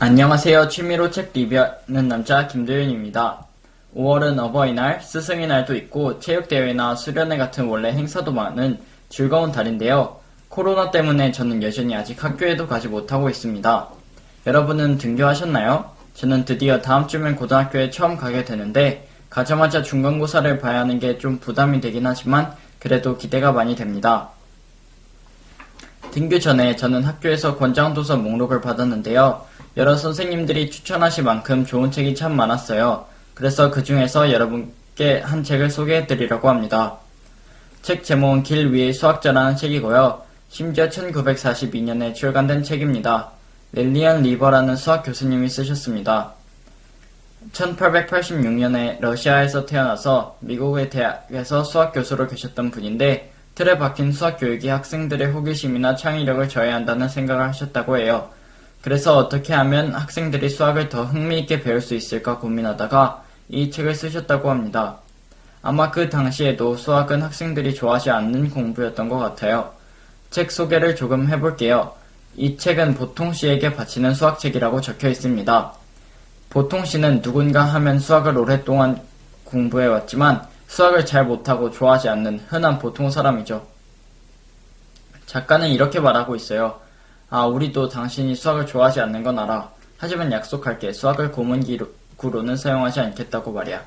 안녕하세요. 취미로 책 리뷰하는 남자 김도윤입니다. 5월은 어버이날, 스승의 날도 있고 체육대회나 수련회 같은 원래 행사도 많은 즐거운 달인데요. 코로나 때문에 저는 여전히 아직 학교에도 가지 못하고 있습니다. 여러분은 등교하셨나요? 저는 드디어 다음 주면 고등학교에 처음 가게 되는데 가자마자 중간고사를 봐야 하는 게 좀 부담이 되긴 하지만 그래도 기대가 많이 됩니다. 등교 전에 저는 학교에서 권장도서 목록을 받았는데요. 여러 선생님들이 추천하실 만큼 좋은 책이 참 많았어요. 그래서 그 중에서 여러분께 한 책을 소개해 드리려고 합니다. 책 제목은 길 위의 수학자라는 책이고요. 심지어 1942년에 출간된 책입니다. 릴리안 리버라는 수학 교수님이 쓰셨습니다. 1886년에 러시아에서 태어나서 미국의 대학에서 수학 교수로 계셨던 분인데 틀에 박힌 수학 교육이 학생들의 호기심이나 창의력을 저해한다는 생각을 하셨다고 해요. 그래서 어떻게 하면 학생들이 수학을 더 흥미있게 배울 수 있을까 고민하다가 이 책을 쓰셨다고 합니다. 아마 그 당시에도 수학은 학생들이 좋아하지 않는 공부였던 것 같아요. 책 소개를 조금 해볼게요. 이 책은 보통 씨에게 바치는 수학책이라고 적혀 있습니다. 보통 씨는 누군가 하면 수학을 오랫동안 공부해왔지만 수학을 잘 못하고 좋아하지 않는 흔한 보통 사람이죠. 작가는 이렇게 말하고 있어요. 아, 우리도 당신이 수학을 좋아하지 않는 건 알아. 하지만 약속할게. 수학을 고문기구로는 사용하지 않겠다고 말이야.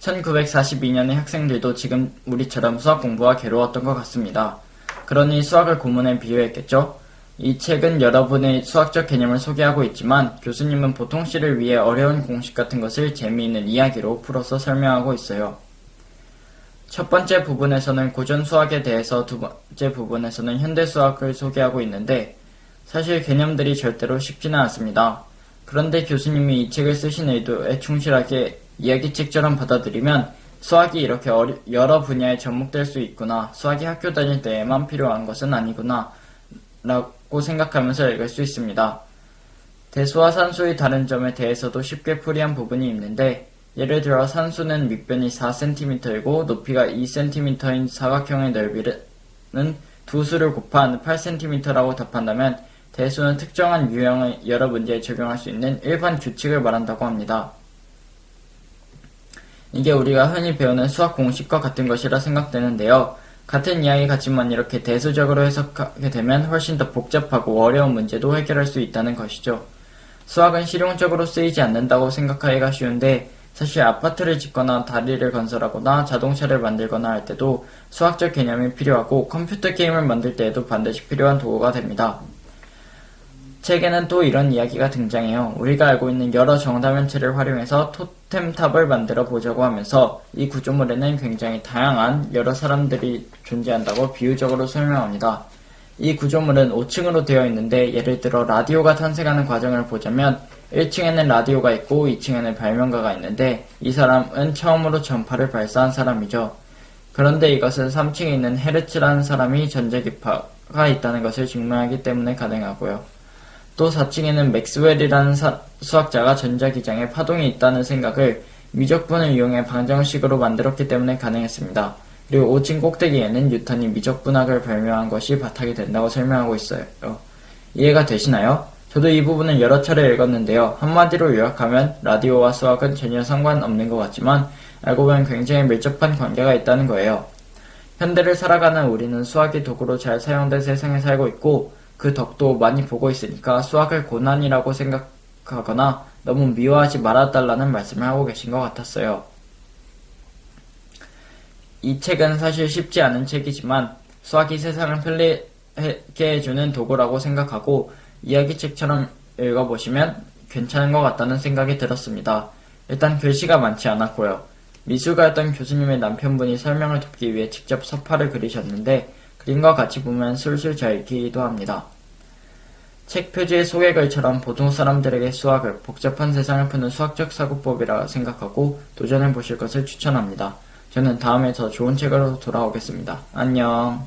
1942년의 학생들도 지금 우리처럼 수학 공부가 괴로웠던 것 같습니다. 그러니 수학을 고문에 비유했겠죠? 이 책은 여러분의 수학적 개념을 소개하고 있지만 교수님은 보통 씨를 위해 어려운 공식 같은 것을 재미있는 이야기로 풀어서 설명하고 있어요. 첫 번째 부분에서는 고전 수학에 대해서 두 번째 부분에서는 현대 수학을 소개하고 있는데 사실 개념들이 절대로 쉽지는 않습니다. 그런데 교수님이 이 책을 쓰신 의도에 충실하게 이야기책처럼 받아들이면 수학이 이렇게 어리, 여러 분야에 접목될 수 있구나, 수학이 학교 다닐 때에만 필요한 것은 아니구나, 라고 생각하면서 읽을 수 있습니다. 대수와 산수의 다른 점에 대해서도 쉽게 풀이한 부분이 있는데, 예를 들어 산수는 밑변이 4cm이고 높이가 2cm인 사각형의 넓이는 두 수를 곱한 8cm라고 답한다면 대수는 특정한 유형의 여러 문제에 적용할 수 있는 일반 규칙을 말한다고 합니다. 이게 우리가 흔히 배우는 수학 공식과 같은 것이라 생각되는데요. 같은 이야기 같지만 이렇게 대수적으로 해석하게 되면 훨씬 더 복잡하고 어려운 문제도 해결할 수 있다는 것이죠. 수학은 실용적으로 쓰이지 않는다고 생각하기가 쉬운데 사실 아파트를 짓거나 다리를 건설하거나 자동차를 만들거나 할 때도 수학적 개념이 필요하고 컴퓨터 게임을 만들 때에도 반드시 필요한 도구가 됩니다. 책에는 또 이런 이야기가 등장해요. 우리가 알고 있는 여러 정다면체를 활용해서 토템탑을 만들어 보자고 하면서 이 구조물에는 굉장히 다양한 여러 사람들이 존재한다고 비유적으로 설명합니다. 이 구조물은 5층으로 되어 있는데 예를 들어 라디오가 탄생하는 과정을 보자면 1층에는 라디오가 있고 2층에는 발명가가 있는데 이 사람은 처음으로 전파를 발사한 사람이죠. 그런데 이것은 3층에 있는 헤르츠라는 사람이 전자기파가 있다는 것을 증명하기 때문에 가능하고요. 또 4층에는 맥스웰이라는 사, 수학자가 전자기장에 파동이 있다는 생각을 미적분을 이용해 방정식으로 만들었기 때문에 가능했습니다. 그리고 5층 꼭대기에는 뉴턴이 미적분학을 발명한 것이 바탕이 된다고 설명하고 있어요. 이해가 되시나요? 저도 이 부분은 여러 차례 읽었는데요. 한마디로 요약하면 라디오와 수학은 전혀 상관없는 것 같지만 알고 보면 굉장히 밀접한 관계가 있다는 거예요. 현대를 살아가는 우리는 수학이 도구로 잘 사용된 세상에 살고 있고 그 덕도 많이 보고 있으니까 수학을 고난이라고 생각하거나 너무 미워하지 말아달라는 말씀을 하고 계신 것 같았어요. 이 책은 사실 쉽지 않은 책이지만 수학이 세상을 편리하게 해주는 도구라고 생각하고 이야기책처럼 읽어보시면 괜찮은 것 같다는 생각이 들었습니다. 일단 글씨가 많지 않았고요. 미술가였던 교수님의 남편분이 설명을 돕기 위해 직접 서파를 그리셨는데 그림과 같이 보면 술술 잘 읽히기도 합니다. 책 표지의 소개글처럼 보통 사람들에게 수학을 복잡한 세상을 푸는 수학적 사고법이라 생각하고 도전해 보실 것을 추천합니다. 저는 다음에 더 좋은 책으로 돌아오겠습니다. 안녕.